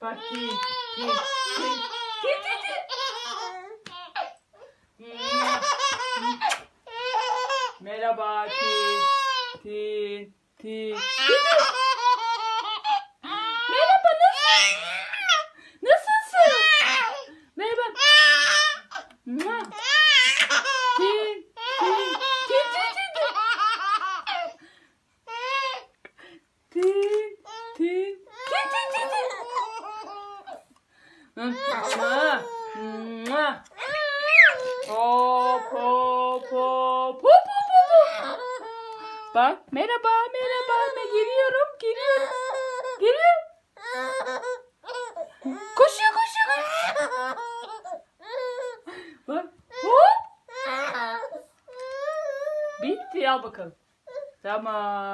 Bak til, til, til. Til, til, til. Merhaba Til. Til, Til. Merhaba? Nasılsın? Hop hop hop hop hop hop. Bak merhaba merhaba ben geliyorum geliyorum. Geliyorum. Koşuyor koşuyor. Bak hop. Bitti al bakalım. Tamam.